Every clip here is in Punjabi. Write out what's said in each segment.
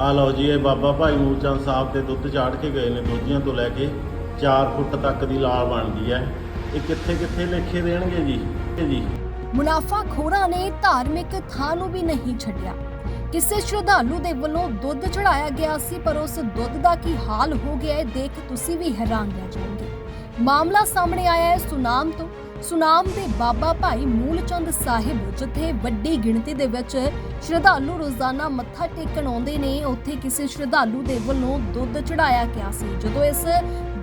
ਆ ਲਓ ਜੀ, ਇਹ ਬਾਬਾ ਭਾਈ ਮੂਲਚੰਦ ਸਾਹਿਬ ਤੇ ਦੁੱਧ ਚਾੜ ਕੇ ਗਏ ਨੇ ਦੋਜੀਆਂ ਤੋਂ ਲੈ ਕੇ 4 ਫੁੱਟ ਤੱਕ ਦੀ ਲਾਲ ਬਣਦੀ ਹੈ। ਇਹ ਕਿੱਥੇ ਕਿੱਥੇ ਲਿਖੇ ਦੇਣਗੇ ਜੀ? ਇਹ ਜੀ। ਮੁਨਾਫਾਖੋਰਾਂ ਨੇ ਧਾਰਮਿਕ ਥਾਂ ਨੂੰ ਵੀ ਨਹੀਂ ਛੱਡਿਆ। ਕਿਸੇ ਸ਼ਰਧਾਲੂ ਦੇ ਵੱਲੋਂ ਦੁੱਧ ਚੜਾਇਆ ਗਿਆ ਸੀ, ਪਰ ਉਸ ਦੁੱਧ ਦਾ ਕੀ ਹਾਲ ਹੋ ਗਿਆ ਹੈ ਦੇਖ ਤੁਸੀਂ ਵੀ ਹੈਰਾਨ ਰਹਿ ਜਾਓਗੇ। ਮਾਮਲਾ ਸਾਹਮਣੇ ਆਇਆ ਹੈ ਸੁਨਾਮ ਤੋਂ। ਸੁਨਾਮ ਦੇ ਬਾਬਾ ਭਾਈ ਮੂਲਚੰਦ ਸਾਹਿਬ ਜਿੱਥੇ ਵੱਡੀ ਗਿਣਤੀ ਦੇ ਵਿੱਚ ਸ਼ਰਧਾਲੂ ਰੋਜ਼ਾਨਾ ਮੱਥਾ ਟੇਕਣ ਆਉਂਦੇ ਨੇ, ਉੱਥੇ ਕਿਸੇ ਸ਼ਰਧਾਲੂ ਦੇ ਵੱਲੋਂ ਦੁੱਧ ਚੜਾਇਆ ਗਿਆ ਸੀ। ਜਦੋਂ ਇਸ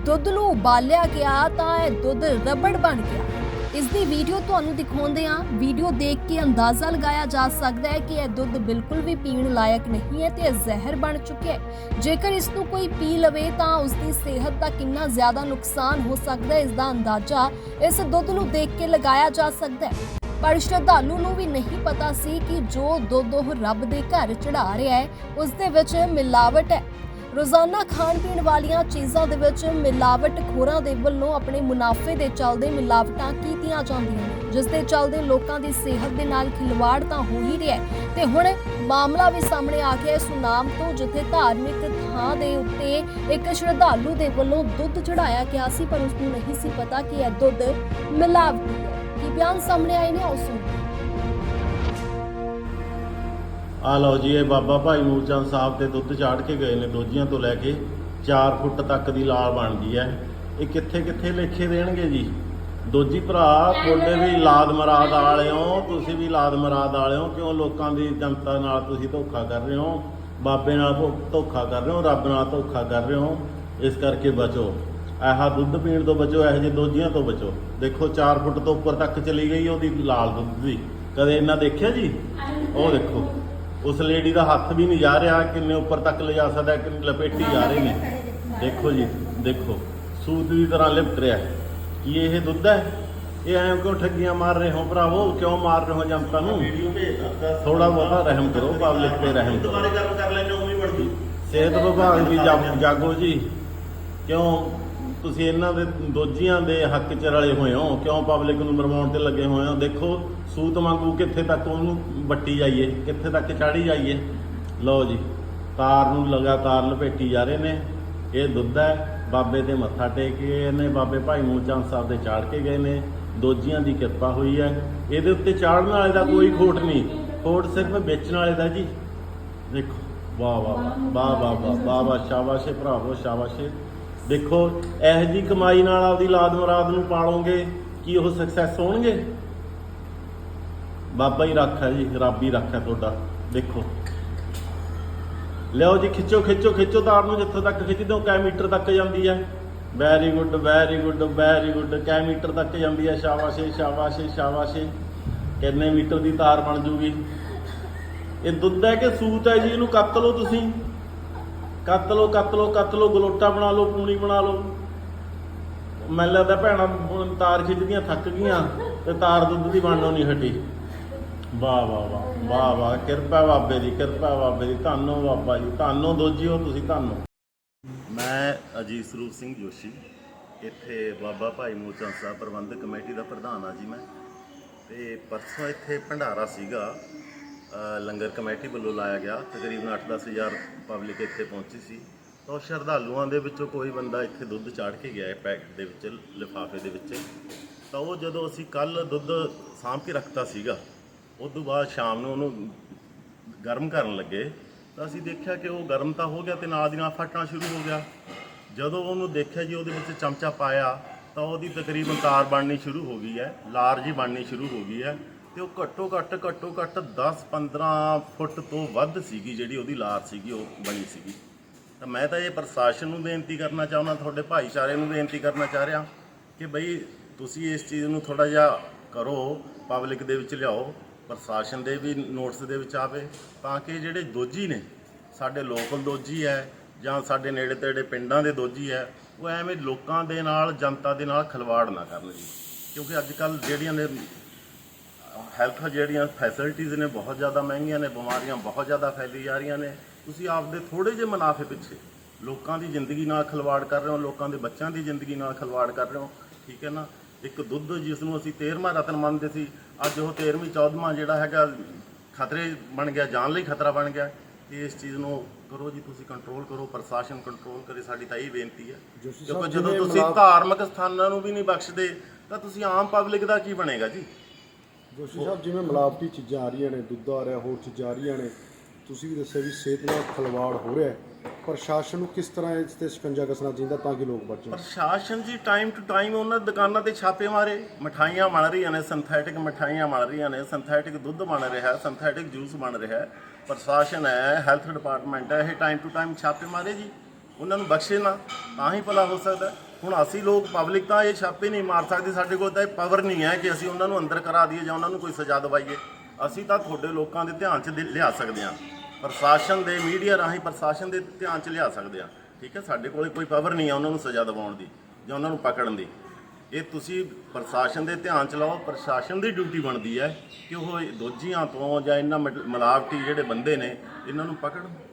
ਦੁੱਧ ਨੂੰ ਉਬਾਲਿਆ ਗਿਆ ਤਾਂ ਇਹ ਦੁੱਧ ਰਬੜ ਬਣ ਗਿਆ। ਇਸ ਦੀ ਵੀਡੀਓ ਤੁਹਾਨੂੰ ਦਿਖਾਉਂਦੇ ਹਾਂ। ਵੀਡੀਓ ਦੇਖ ਕੇ ਅੰਦਾਜ਼ਾ ਲਗਾਇਆ ਜਾ ਸਕਦਾ ਹੈ ਕਿ ਇਹ ਦੁੱਧ ਬਿਲਕੁਲ ਵੀ ਪੀਣ ਲਾਇਕ ਨਹੀਂ ਹੈ ਤੇ ਇਹ ਜ਼ਹਿਰ ਬਣ ਚੁੱਕਿਆ ਹੈ। ਜੇਕਰ ਇਸ ਨੂੰ ਕੋਈ ਪੀ ਲਵੇ ਤਾਂ ਉਸ ਦੀ ਸਿਹਤ ਦਾ ਕਿੰਨਾ ਜ਼ਿਆਦਾ ਨੁਕਸਾਨ ਹੋ ਸਕਦਾ ਹੈ, ਇਸ ਦਾ ਅੰਦਾਜ਼ਾ ਇਸ ਦੁੱਧ ਨੂੰ ਦੇਖ ਕੇ ਲਗਾਇਆ ਜਾ ਸਕਦਾ ਹੈ। ਪਰ ਸ਼ਰਧਾਲੂ ਨੂੰ ਵੀ ਨਹੀਂ ਪਤਾ ਸੀ ਕਿ ਜੋ ਦੁੱਧ ਉਹ ਰੱਬ ਦੇ ਘਰ ਚੜਾ ਰਿਹਾ ਹੈ, ਉਸ ਦੇ ਵਿੱਚ ਮਿਲਾਵਟ ਹੈ। ਰੋਜ਼ਾਨਾ ਖਾਣ ਪੀਣ ਵਾਲੀਆਂ ਚੀਜ਼ਾਂ ਦੇ ਵਿੱਚ ਮਿਲਾਵਟ ਖੋਰਾਂ ਦੇ ਵੱਲੋਂ ਆਪਣੇ ਮੁਨਾਫੇ ਦੇ ਚੱਲਦੇ ਮਿਲਾਵਟਾਂ ਕੀਤੀਆਂ ਜਾਂਦੀਆਂ ਨੇ, ਜਿਸ ਦੇ ਚੱਲਦੇ ਲੋਕਾਂ ਦੀ ਸਿਹਤ ਦੇ ਨਾਲ ਖਿਲਵਾੜ ਤਾਂ ਹੋ ਹੀ ਰਿਹਾ ਤੇ ਹੁਣ ਮਾਮਲਾ ਵੀ ਸਾਹਮਣੇ ਆ ਗਿਆ ਸੁਨਾਮ ਤੋਂ, ਜਿੱਥੇ ਧਾਰਮਿਕ ਥਾਂ ਦੇ ਉੱਤੇ ਇੱਕ ਸ਼ਰਧਾਲੂ ਦੇ ਵੱਲੋਂ ਦੁੱਧ ਚੜਾਇਆ ਗਿਆ ਸੀ, ਪਰ ਉਸ ਨੂੰ ਨਹੀਂ ਸੀ ਪਤਾ ਕਿ ਇਹ ਦੁੱਧ ਮਿਲਾਵਟੀ ਹੈ। ਕੀ ਬਿਆਨ ਸਾਹਮਣੇ ਆਏ ਨੇ ਉਸ ਨੂੰ ਆ ਲਓ ਜੀ, ਇਹ ਬਾਬਾ ਭਾਈ ਮੂਲਚੰਦ ਸਾਹਿਬ ਤੇ ਦੁੱਧ ਚਾੜ ਕੇ ਗਏ ਨੇ ਦੋਜੀਆਂ ਤੋਂ ਲੈ ਕੇ। 4 ਫੁੱਟ ਤੱਕ ਦੀ ਲਾਲ ਬਣਦੀ ਹੈ। ਇਹ ਕਿੱਥੇ ਕਿੱਥੇ ਲੇਖੇ ਦੇਣਗੇ ਜੀ? ਦੋਜੀ ਭਰਾ, ਤੁਹਾਡੇ ਵੀ ਲਾਦ ਮਰਾਦ ਵਾਲਿਓ ਤੁਸੀਂ ਵੀ ਲਾਦ ਮਰਾਦ ਵਾਲਿਓ ਕਿਉਂ ਲੋਕਾਂ ਦੀ ਜਨਤਾ ਨਾਲ ਤੁਸੀਂ ਧੋਖਾ ਕਰ ਰਹੇ ਹੋ? ਬਾਬੇ ਨਾਲ ਧੋ- ਧੋਖਾ ਕਰ ਰਹੇ ਹੋ, ਰੱਬ ਨਾਲ ਧੋਖਾ ਕਰ ਰਹੇ ਹੋ? ਇਸ ਕਰਕੇ ਬਚੋ। ਆਹ ਦੁੱਧ ਪੀਣ ਤੋਂ ਬਚੋ, ਇਹੋ ਜਿਹੇ ਦੋਜੀਆਂ ਤੋਂ ਬਚੋ। ਦੇਖੋ 4 ਫੁੱਟ ਤੋਂ ਉੱਪਰ ਤੱਕ ਚਲੀ ਗਈ ਉਹਦੀ ਲਾਲ ਦੁੱਧ ਦੀ। ਕਦੇ ਇਹਨਾਂ ਦੇਖਿਆ ਜੀ? ਉਹ ਦੇਖੋ। ਉਸ ਲੇਡੀ ਦਾ ਹੱਥ ਵੀ ਨਹੀਂ ਜਾ ਰਿਹਾ ਕਿੰਨੇ ਉੱਪਰ ਤੱਕ ਲਿਜਾ ਸਕਦਾ ਕਿ ਲਪੇਟੀ ਜਾ ਰਹੇ ਨੇ। ਦੇਖੋ ਜੀ ਦੇਖੋ ਸੂਤ ਦੀ ਤਰ੍ਹਾਂ ਲਿਪਟ ਰਿਹਾ ਹੈ। ਕੀ ਇਹ ਦੁੱਧ ਹੈ? ਇਹ ਐਂ ਕਿਉਂ ਠੱਗੀਆਂ ਮਾਰ ਰਹੇ ਹੋ ਭਰਾਵੋ? ਕਿਉਂ ਮਾਰ ਰਹੇ ਹੋ ਜਨਤਾ ਨੂੰ? ਥੋੜਾ ਬਹੁਤਾ ਰਹਿਮ ਕਰੋ ਪਬਲਿਕ ਤੇ ਰਹਿਮ ਕਰੋ। ਸਿਹਤ ਵਿਭਾਗ ਵੀ ਜਾਗੋ ਜੀ ਕਿਉਂ ਤੁਸੀਂ ਇਹਨਾਂ ਦੇ ਦੋਜੀਆਂ ਦੇ ਹੱਕ ਚ ਰਲੇ ਹੋਏ ਹੋ ਕਿਉਂ ਪਬਲਿਕ ਨੂੰ ਮਰਵਾਉਣ ਤੇ ਲੱਗੇ ਹੋਏ ਹੋ ਦੇਖੋ ਸੂਤ ਵਾਂਗੂ ਕਿੱਥੇ ਤੱਕ ਉਹਨੂੰ ਵੱਟੀ ਜਾਈਏ ਕਿੱਥੇ ਤੱਕ ਚਾੜੀ ਜਾਈਏ ਲਓ ਜੀ ਤਾਰ ਨੂੰ ਲਗਾਤਾਰ ਲਪੇਟੀ ਜਾ ਰਹੇ ਨੇ ਇਹ ਦੁੱਧ ਹੈ ਬਾਬੇ ਦੇ ਮੱਥਾ ਟੇਕ ਕੇ ਇਹਨੇ ਬਾਬੇ ਭਾਈ ਮੂਚਾਂ ਸਾਹਿਬ ਦੇ ਚਾੜ ਕੇ ਗਏ ਨੇ ਦੋਜੀਆਂ ਦੀ ਕਿਰਪਾ ਹੋਈ ਹੈ ਇਹਦੇ ਉੱਤੇ ਚਾੜਨ ਵਾਲੇ ਦਾ ਕੋਈ ਖੋਟ ਨਹੀਂ ਖੋਟ ਸਿਰਫ ਵੇਚਣ ਵਾਲੇ ਦਾ ਜੀ ਦੇਖੋ ਵਾਹ ਵਾਹ ਵਾਹ ਵਾਹ ਵਾਹ ਵਾਹ ਵਾਹ ਸ਼ਾਬਾਸ਼ੇ ਭਰਾਵੋ ਸ਼ਾਬਾਸ਼ੇ ਦੇਖੋ, ਇਹੋ ਜੀ ਕਮਾਈ ਨਾਲ ਆਪਦੀ ਲਾਦ ਮੁਰਾਦ ਨੂੰ ਪਾਲੋਗੇ ਕੀ ਉਹ ਸਕਸੈਸ ਹੋਣਗੇ? ਬਾਬਾ ਹੀ ਰੱਖ ਹੈ ਜੀ, ਰੱਬ ਹੀ ਰੱਖ ਹੈ ਤੁਹਾਡਾ, ਦੇਖੋ। ਲਿਆਓ ਜੀ, ਖਿੱਚੋ ਖਿੱਚੋ ਖਿੱਚੋ ਤਾਰ ਨੂੰ ਜਿੱਥੋਂ ਤੱਕ ਖਿੱਚਦੇ ਹੋ, ਕੈ ਮੀਟਰ ਤੱਕ ਜਾਂਦੀ ਹੈ। Very good very good very good ਕੈ ਮੀਟਰ ਤੱਕ ਜਾਂਦੀ ਹੈ, ਸ਼ਾਬਾਸ਼ ਏ ਸ਼ਾਬਾਸ਼ ਏ ਸ਼ਾਬਾਸ਼। ਕਿੰਨੇ ਮੀਟਰ ਦੀ ਤਾਰ ਬਣ ਜੂਗੀ? ਇਹ ਦੁੱਧ ਹੈ ਕਿ ਸੂਤ ਹੈ ਜੀ, ਇਹਨੂੰ ਕੱਤ ਲਓ ਤੁਸੀਂ। ਕੱਤ ਲਓ ਕੱਤ ਲਓ ਕੱਤ ਲਓ, ਗਲੋਟਾ ਬਣਾ ਲਓ, ਪੂਣੀ ਬਣਾ ਲਓ। ਮੈਨੂੰ ਲੱਗਦਾ ਭੈਣਾਂ ਤਾਰ ਖਿੱਚਦੀਆਂ, ਥੱਕ ਗਈਆਂ ਤੇ ਤਾਰ ਦੁੱਧ ਦੀ ਬਣਨੋਂ ਨਹੀਂ ਹਟੀ। ਵਾਹ ਵਾਹ ਵਾਹ ਵਾਹ ਵਾਹ, ਕਿਰਪਾ ਬਾਬੇ ਦੀ, ਕਿਰਪਾ ਬਾਬੇ ਦੀ। ਧੰਨੋ ਬਾਬਾ ਜੀ, ਧੰਨੋ ਦੋਜੀਓ ਤੁਸੀਂ, ਧੰਨੋ। ਮੈਂ ਅਜੀਤ ਸਰੂਪ ਸਿੰਘ ਜੋਸ਼ੀ, ਇੱਥੇ ਬਾਬਾ ਭਾਈ ਮੂਚੰਦ ਸਾਹਿਬ ਪ੍ਰਬੰਧਕ ਕਮੇਟੀ ਦਾ ਪ੍ਰਧਾਨ ਆ ਜੀ ਮੈਂ। ਤੇ ਪਰਸੋਂ ਇੱਥੇ ਭੰਡਾਰਾ ਸੀਗਾ। ਲੰਗਰ ਕਮੇਟੀ ਵੱਲੋਂ ਲਾਇਆ ਗਿਆ। ਤਕਰੀਬਨ 8-10 ਹਜ਼ਾਰ ਪਬਲਿਕ ਇੱਥੇ ਪਹੁੰਚੀ ਸੀ। ਤਾਂ ਉਹ ਸ਼ਰਧਾਲੂਆਂ ਦੇ ਵਿੱਚੋਂ ਕੋਈ ਬੰਦਾ ਇੱਥੇ ਦੁੱਧ ਚਾੜ ਕੇ ਗਿਆ ਹੈ ਪੈਕਟ ਦੇ ਵਿੱਚ, ਲਿਫਾਫੇ ਦੇ ਵਿੱਚ। ਤਾਂ ਉਹ ਜਦੋਂ ਅਸੀਂ ਕੱਲ ਦੁੱਧ ਸਾਂਭ ਕੇ ਰੱਖਤਾ ਸੀਗਾ ਉਸ ਤੋਂ ਬਾਅਦ ਸ਼ਾਮ ਨੂੰ ਉਹਨੂੰ ਗਰਮ ਕਰਨ ਲੱਗੇ। ਤਾਂ ਅਸੀਂ ਦੇਖਿਆ ਕਿ ਉਹ ਗਰਮ ਤਾਂ ਹੋ ਗਿਆ ਤੇ ਨਾਲ ਦੀ ਨਾਲ ਫਟਣਾ ਸ਼ੁਰੂ ਹੋ ਗਿਆ। ਜਦੋਂ ਉਹਨੂੰ ਦੇਖਿਆ ਜੀ ਉਹਦੇ ਵਿੱਚ ਚਮਚਾ ਪਾਇਆ, ਤਾਂ ਉਹਦੀ ਤਕਰੀਬਨ ਤਾਰ ਬਣਨੀ ਸ਼ੁਰੂ ਹੋ ਗਈ ਹੈ ਲਾਰ ਜੀ ਬਣਨੀ ਸ਼ੁਰੂ ਹੋ ਗਈ ਹੈ। ਤੇ ਉਹ ਘੱਟੋ ਘੱਟ ਘੱਟੋ ਘੱਟ 10 15 ਫੁੱਟ ਤੋਂ ਵੱਧ ਸੀਗੀ ਜਿਹੜੀ ਉਹਦੀ ਲਾਰ ਸੀਗੀ, ਉਹ ਬਣੀ ਸੀਗੀ। ਤਾਂ ਮੈਂ ਤਾਂ ਇਹ ਪ੍ਰਸ਼ਾਸਨ ਨੂੰ ਬੇਨਤੀ ਕਰਨਾ ਚਾਹੁੰਦਾ, ਤੁਹਾਡੇ ਭਾਈਚਾਰੇ ਨੂੰ ਬੇਨਤੀ ਕਰਨਾ ਚਾਹ ਰਿਹਾ ਕਿ ਬਈ ਤੁਸੀਂ ਇਸ ਚੀਜ਼ ਨੂੰ ਥੋੜਾ ਜਿਹਾ ਕਰੋ, ਪਬਲਿਕ ਦੇ ਵਿੱਚ ਲਿਆਓ, ਪ੍ਰਸ਼ਾਸਨ ਦੇ ਵੀ ਨੋਟਿਸ ਦੇ ਵਿੱਚ ਆਵੇ, ਤਾਂ ਕਿ ਜਿਹੜੇ ਦੋਜੀ ਨੇ, ਸਾਡੇ ਲੋਕਲ ਦੋਜੀ ਹੈ ਜਾਂ ਸਾਡੇ ਨੇੜੇ ਤੇੜੇ ਪਿੰਡਾਂ ਦੇ ਦੋਜੀ ਹੈ, ਉਹ ਐਵੇਂ ਲੋਕਾਂ ਦੇ ਨਾਲ, ਜਨਤਾ ਦੇ ਨਾਲ ਖਿਲਵਾੜ ਨਾ ਕਰਨ ਜੀ। ਕਿਉਂਕਿ ਅੱਜ ਕੱਲ ਜਿਹੜੀਆਂ ਨੇ ਹੈਲਥ ਜਿਹੜੀਆਂ ਫੈਸਿਲਿਟੀਆਂ ਨੇ ਬਹੁਤ ਜ਼ਿਆਦਾ ਮਹਿੰਗੀਆਂ ਨੇ ਬਿਮਾਰੀਆਂ ਬਹੁਤ ਜ਼ਿਆਦਾ ਫੈਲੀ ਜਾ ਰਹੀਆਂ ਨੇ ਤੁਸੀਂ ਆਪਦੇ ਥੋੜੇ ਜਿਹੇ ਮੁਨਾਫੇ ਪਿੱਛੇ ਲੋਕਾਂ ਦੀ ਜ਼ਿੰਦਗੀ ਨਾਲ ਖਿਲਵਾੜ ਕਰ ਰਹੇ ਹੋ ਲੋਕਾਂ ਦੇ ਬੱਚਿਆਂ ਦੀ ਜ਼ਿੰਦਗੀ ਨਾਲ ਖਿਲਵਾੜ ਕਰ ਰਹੇ ਹੋ ਠੀਕ ਹੈ ਨਾ? ਇੱਕ ਦੁੱਧ ਜਿਸ ਨੂੰ ਅਸੀਂ 13ਵਾਂ ਰਤਨ ਮੰਨਦੇ ਸੀ ਅੱਜ ਉਹ 13ਵੀਂ 14ਵਾਂ ਜਿਹੜਾ ਹੈਗਾ ਖਤਰੇ ਬਣ ਗਿਆ ਜਾਨ ਲਈ ਖਤਰਾ ਬਣ ਗਿਆ ਕਿ ਇਸ ਚੀਜ਼ ਨੂੰ ਕਰੋ ਜੀ ਤੁਸੀਂ ਕੰਟਰੋਲ ਕਰੋ ਪ੍ਰਸ਼ਾਸਨ ਕੰਟਰੋਲ ਕਰੇ ਸਾਡੀ ਤਾਂ ਇਹ ਬੇਨਤੀ ਹੈ। ਕਿਉਂਕਿ ਜਦੋਂ ਤੁਸੀਂ ਧਾਰਮਿਕ ਸਥਾਨਾਂ ਨੂੰ ਵੀ ਨਹੀਂ ਬਖਸ਼ਦੇ ਤਾਂ ਤੁਸੀਂ ਆਮ ਪਬਲਿਕ ਦਾ ਕੀ ਬਣੇਗਾ ਜੀ? ਜੋਸ਼ੀ ਸਾਹਿਬ, ਜਿਵੇਂ ਮਿਲਾਵਟੀ ਚੀਜ਼ਾਂ ਆ ਰਹੀਆਂ ਨੇ, ਦੁੱਧ ਆ ਰਿਹਾ, ਹੋਰ ਚੀਜ਼ਾਂ ਆ ਰਹੀਆਂ ਨੇ, ਤੁਸੀਂ ਵੀ ਦੱਸਿਆ ਵੀ ਸਿਹਤ ਨਾਲ ਖਲਵਾੜ ਹੋ ਰਿਹਾ ਹੈ। ਪ੍ਰਸ਼ਾਸਨ ਨੂੰ ਕਿਸ ਤਰ੍ਹਾਂ ਇਸ ਤੇ ਸ਼ਿਕੰਜਾ ਕੱਸਣਾ ਚਾਹੀਦਾ ਤਾਂ ਕਿ ਲੋਕ ਬਚਣ ਪ੍ਰਸ਼ਾਸਨ ਜੀ ਟਾਈਮ ਟੂ ਟਾਈਮ ਉਹਨਾਂ ਦੁਕਾਨਾਂ ਤੇ ਛਾਪੇ ਮਾਰੇ। ਮਠਾਈਆਂ ਬਣ ਰਹੀਆਂ ਨੇ ਸਿੰਥੈਟਿਕ ਮਠਾਈਆਂ ਬਣ ਰਹੀਆਂ ਨੇ ਸਿੰਥੈਟਿਕ ਦੁੱਧ ਬਣ ਰਿਹਾ ਹੈ ਸਿੰਥੈਟਿਕ ਜੂਸ ਬਣ ਰਿਹਾ। ਪ੍ਰਸ਼ਾਸਨ ਹੈ ਹੈਲਥ ਡਿਪਾਰਟਮੈਂਟ ਹੈ, ਇਹ ਟਾਈਮ ਟੂ ਟਾਈਮ ਛਾਪੇ ਮਾਰੇ ਜੀ। ਉਹਨਾਂ ਨੂੰ ਬਖਸ਼ੇ ਨਾ, ਤਾਂ ਹੀ ਭਲਾ ਹੋ ਸਕਦਾ। ਹੁਣ ਅਸੀਂ ਲੋਕ ਪਬਲਿਕ ਤਾਂ ਇਹ ਛਾਪੇ ਨਹੀਂ ਮਾਰ ਸਕਦੇ, ਸਾਡੇ ਕੋਲ ਤਾਂ ਇਹ ਪਾਵਰ ਨਹੀਂ ਹੈ ਕਿ ਅਸੀਂ ਉਹਨਾਂ ਨੂੰ ਅੰਦਰ ਕਰਾ ਦਈਏ ਜਾਂ ਉਹਨਾਂ ਨੂੰ ਕੋਈ ਸਜ਼ਾ ਦਵਾਈਏ। ਅਸੀਂ ਤਾਂ ਤੁਹਾਡੇ ਲੋਕਾਂ ਦੇ ਧਿਆਨ 'ਚ ਦੇ- ਲਿਆ ਸਕਦੇ ਹਾਂ। ਪ੍ਰਸ਼ਾਸਨ ਦੇ ਮੀਡੀਆ ਰਾਹੀਂ ਪ੍ਰਸ਼ਾਸਨ ਦੇ ਧਿਆਨ 'ਚ ਲਿਆ ਸਕਦੇ ਹਾਂ। ਠੀਕ ਹੈ, ਸਾਡੇ ਕੋਲੇ ਕੋਈ ਪਾਵਰ ਨਹੀਂ ਹੈ ਉਹਨਾਂ ਨੂੰ ਸਜ਼ਾ ਦਿਵਾਉਣ ਦੀ ਜਾਂ ਉਹਨਾਂ ਨੂੰ ਪਕੜਨ ਦੀ। ਇਹ ਤੁਸੀਂ ਪ੍ਰਸ਼ਾਸਨ ਦੇ ਧਿਆਨ 'ਚ ਲਾਓ, ਪ੍ਰਸ਼ਾਸਨ ਦੀ ਡਿਊਟੀ ਬਣਦੀ ਹੈ ਕਿ ਉਹ ਦੋਜੀਆਂ ਤੋਂ ਜਾਂ ਇਹਨਾਂ ਮਿਲ- ਮਿਲਾਵਟੀ ਜਿਹੜੇ ਬੰਦੇ ਨੇ, ਇਹਨਾਂ ਨੂੰ ਪਕੜਨ।